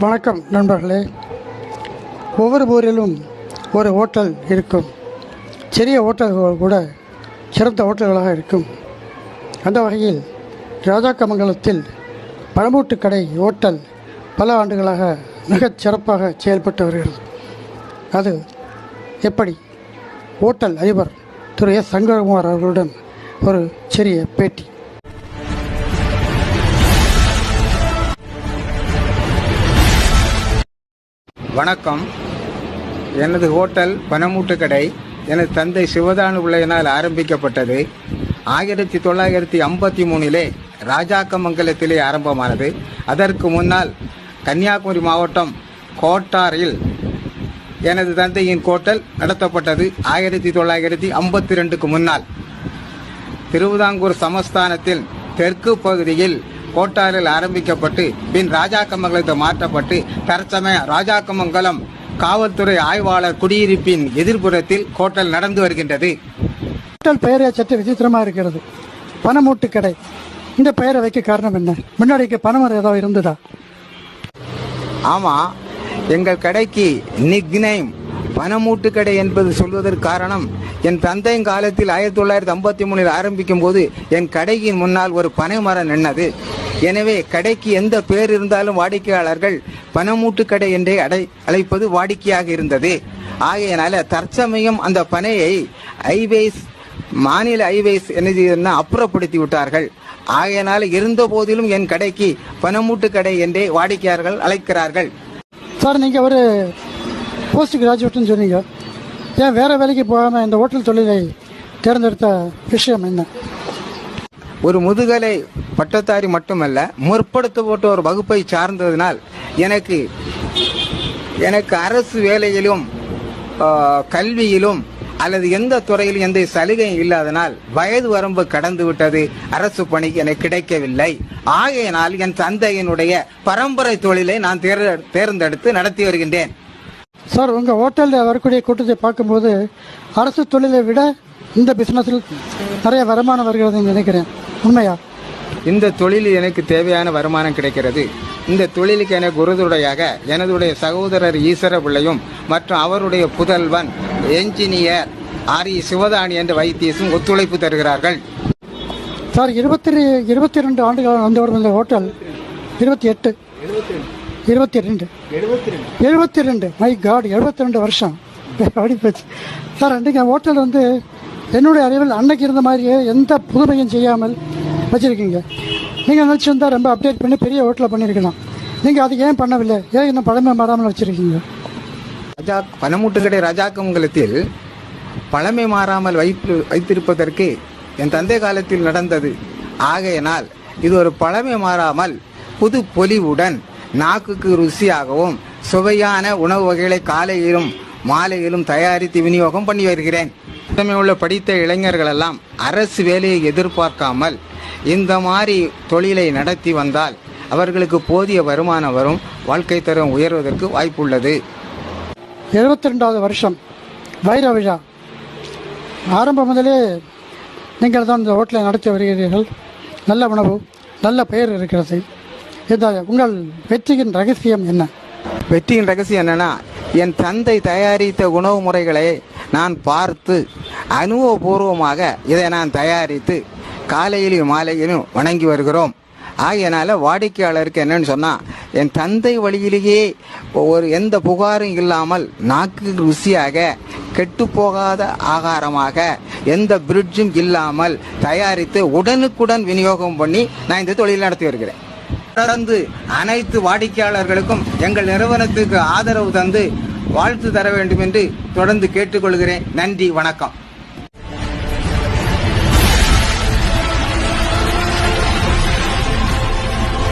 வணக்கம் நண்பர்களே. ஒவ்வொரு ஊரிலும் ஒரு ஹோட்டல் இருக்கும். சிறிய ஹோட்டல்கள் கூட சிறந்த ஹோட்டல்களாக இருக்கும். அந்த வகையில் ராஜாக்கமங்கலத்தில் பழமூட்டு கடை ஹோட்டல் பல ஆண்டுகளாக மிகச் சிறப்பாக செயல்பட்டு வருகிறது. அது எப்படி? ஹோட்டல் அதிபர் திரு எஸ். சங்கரகுமார் அவர்களுடன் ஒரு சிறிய பேட்டி. வணக்கம். எனது ஹோட்டல் பனமூட்டு கடை எனது தந்தை சிவதானு பிள்ளையினால் ஆரம்பிக்கப்பட்டது. ஆயிரத்தி தொள்ளாயிரத்தி ஐம்பத்தி மூணிலே ராஜாக்கமங்கலத்திலே ஆரம்பமானது. அதற்கு முன்னால் கன்னியாகுமரி மாவட்டம் கோட்டாரில் எனது தந்தையின் ஹோட்டல் நடத்தப்பட்டது. ஆயிரத்தி தொள்ளாயிரத்தி ஐம்பத்தி ரெண்டுக்கு முன்னால். திருவிதாங்கூர் சமஸ்தானத்தில் தெற்கு பகுதியில் கோட்டாரில் ஆரம்பிக்கப்பட்டு பின் ராஜாக்கமங்கலத்தை மாற்றப்பட்டு தற்சமய ராஜாக்கமங்கலம் காவல்துறை ஆய்வாளர் குடியிருப்பின் எதிர்ப்புறத்தில் ஹோட்டல் நடந்து வருகின்றது. ஹோட்டல் பெயரே சற்று விசித்திரமாக இருக்கிறது. பணமூட்டு கடை. இந்த பெயரை வைக்க காரணம் என்ன? முன்னாடிக்கு பணமரம் ஏதோ இருந்ததா? ஆமா எங்கள் கடைக்கு பனமூட்டு கடை என்பது சொல்வதற்கு காரணம் என் தந்தையின் காலத்தில் ஆயிரத்தி தொள்ளாயிரத்தி ஐம்பத்தி மூணில் ஆரம்பிக்கும் போது என் கடையின் முன்னால் ஒரு பனை மரம் நின்னது. எனவே கடைக்கு எந்த பேர் இருந்தாலும் வாடிக்கையாளர்கள் பனமூட்டு கடை என்றே அடை அழைப்பது வாடிக்கையாக இருந்தது. ஆகையினால தற்சமயம் அந்த பனையை ஐவேஸ் மாநில ஐவேஸ் என்ன அப்புறப்படுத்தி விட்டார்கள். ஆகையினால இருந்த போதிலும் என் கடைக்கு பணமூட்டு கடை என்றே வாடிக்கையாளர்கள் அழைக்கிறார்கள். சார் நீங்கள் ஒரு போஸ்ட் கிராஜுவேட்னு சொன்னீங்க. ஏன் வேறு வேலைக்கு போகாமல் இந்த ஹோட்டல் தொழிலை தேர்ந்தெடுத்த விஷயம் என்ன? ஒரு முதுகலை பட்டதாரி மட்டுமல்ல முற்படுத்தப்பட்ட ஒரு வகுப்பை சார்ந்ததினால் எனக்கு எனக்கு அரசு வேலையிலும் கல்வியிலும் அல்லது எந்த துறையிலும் எந்த சலுகையும் இல்லாதனால் வயது வரம்பு கடந்து விட்டது. அரசு பணி எனக்கு கிடைக்கவில்லை. ஆகையினால் என் தந்தையினுடைய பரம்பரை தொழிலை நான் தேர்ந்தெடுத்து நடத்தி வருகின்றேன். சார் உங்கள் ஹோட்டலில் வரக்கூடிய கூட்டத்தை பார்க்கும்போது அரசு தொழிலை விட இந்த பிஸ்னஸில் நிறைய வருமானம் வருகிறதுன்னு நினைக்கிறேன். உண்மையா? இந்த தொழிலில் எனக்கு தேவையான வருமானம் கிடைக்கிறது. இந்த தொழிலுக்கு எனக்கு உறுதுணையாக எனதுடைய சகோதரர் ஈஸ்வர பிள்ளையும் மற்றும் அவருடைய புதல்வன் என்ஜினியர் ஆர் இ சிவதானி என்ற வைத்தியசும் ஒத்துழைப்பு தருகிறார்கள். சார் இருபத்தி இருபத்தி ரெண்டு ஆண்டுகள் வந்து வரும் இந்த ஹோட்டல். இருபத்தி எட்டு. இருபத்தி ரெண்டு. எழுபத்தி ரெண்டு. மை காட் எழுபத்தி ரெண்டு வருஷம். அப்படி போச்சு சார் அன்றைக்கு ஹோட்டல் வந்து என்னுடைய அறிவில் அன்னைக்கு இருந்த மாதிரியே எந்த புதுமையும் செய்யாமல் வச்சுருக்கீங்க. நீங்கள் நினச்சிருந்தால் ரொம்ப அப்டேட் பண்ணி பெரிய ஹோட்டலில் பண்ணியிருக்கலாம் நீங்கள் அது ஏன் பண்ணவில்லை? ஏன் இன்னும் பழமை மாறாமல் வச்சுருக்கீங்க? ராஜா பனமூட்டுக்கடை ராஜாக்கமங்கலத்தில் பழமை மாறாமல் வைத்து வைத்திருப்பதற்கு என் தந்தை காலத்தில் நடந்தது. ஆகையினால் இது ஒரு பழமை மாறாமல் புது பொலிவுடன் நாக்குக்கு ருசியாகவும் சுவையான உணவு வகைகளை காலையிலும் மாலையிலும் தயாரித்து விநியோகம் பண்ணி வருகிறேன். உள்ள படித்த இளைஞர்கள் எல்லாம் அரசு வேலையை எதிர்பார்க்காமல் இந்த மாதிரி தொழிலை நடத்தி வந்தால் அவர்களுக்கு போதிய வருமானம் வரும் வாழ்க்கை தரம் உயர்வதற்கு வாய்ப்புள்ளது. எழுபத்தி ரெண்டாவது வருஷம் வைர விழா. ஆரம்பம் முதலே நீங்கள் தான் இந்த ஹோட்டலை நடத்தி வருகிறீர்கள். நல்ல உணவு நல்ல பெயர் இருக்கிறது. இந்த உங்கள் வெற்றியின் ரகசியம் என்ன? வெற்றியின் ரகசியம் என்னன்னா என் தந்தை தயாரித்த உணவு முறைகளை நான் பார்த்து அனுபவபூர்வமாக இதை நான் தயாரித்து காலையிலும் மாலையிலும் வணங்கி வருகிறோம். ஆகையனால வாடிக்கையாளருக்கு என்னன்னு சொன்னா என் தந்தை வழியிலேயே ஒரு எந்த புகாரும் இல்லாமல் நாக்கு ருசியாக கெட்டுப்போகாத ஆகாரமாக எந்த பிரிட்ஜும் இல்லாமல் தயாரித்து உடனுக்குடன் விநியோகம் பண்ணி நான் இந்த தொழில் நடத்தி வருகிறேன். தொடர்ந்து அனைத்து வாடிக்கையாளர்களுக்கும் எங்கள் நிறுவனத்துக்கு ஆதரவு தந்து வாழ்த்து தர வேண்டும் என்று தொடர்ந்து கேட்டுக்கொள்கிறேன். நன்றி வணக்கம்.